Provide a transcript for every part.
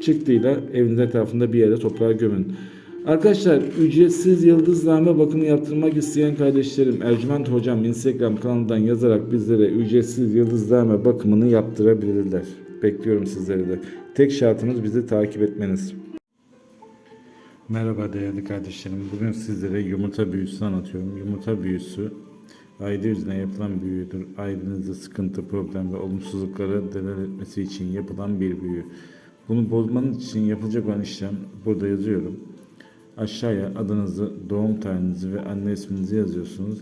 çıktıyla evinizin etrafında bir yere toprağa gömün. Arkadaşlar ücretsiz yıldızname bakımı yaptırmak isteyen kardeşlerim Ercüment Hocam Instagram kanalından yazarak bizlere ücretsiz yıldızname bakımını yaptırabilirler. Bekliyorum sizleri de. Tek şartımız bizi takip etmeniz. Merhaba değerli kardeşlerim. Bugün sizlere yumurta büyüsü anlatıyorum. Yumurta büyüsü aile yüzüne yapılan büyüdür. Ailenizde sıkıntı, problem ve olumsuzlukları delal etmesi için yapılan bir büyü. Bunu bozmanız için yapılacak olan işlem burada yazıyorum. Aşağıya adınızı, doğum tarihinizi ve anne isminizi yazıyorsunuz.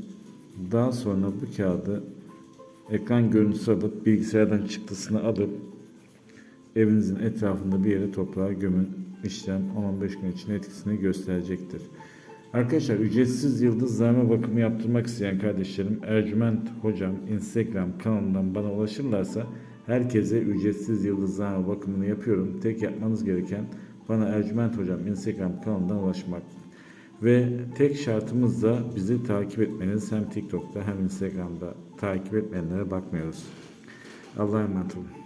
Daha sonra bu kağıdı ekran görüntüsü alıp bilgisayardan çıktısını alıp evinizin etrafında bir yere toprağa gömün. İşlem 10-15 gün için etkisini gösterecektir. Arkadaşlar ücretsiz yıldızname bakımı yaptırmak isteyen kardeşlerim Ercüment Hocam Instagram kanalından bana ulaşırlarsa herkese ücretsiz yıldızname bakımını yapıyorum. Tek yapmanız gereken bana Ercüment Hocam Instagram kanalından ulaşmak. Ve tek şartımız da bizi takip etmeniz hem TikTok'ta hem Instagram'da takip etmeyenlere bakmıyoruz. Allah'a emanet olun.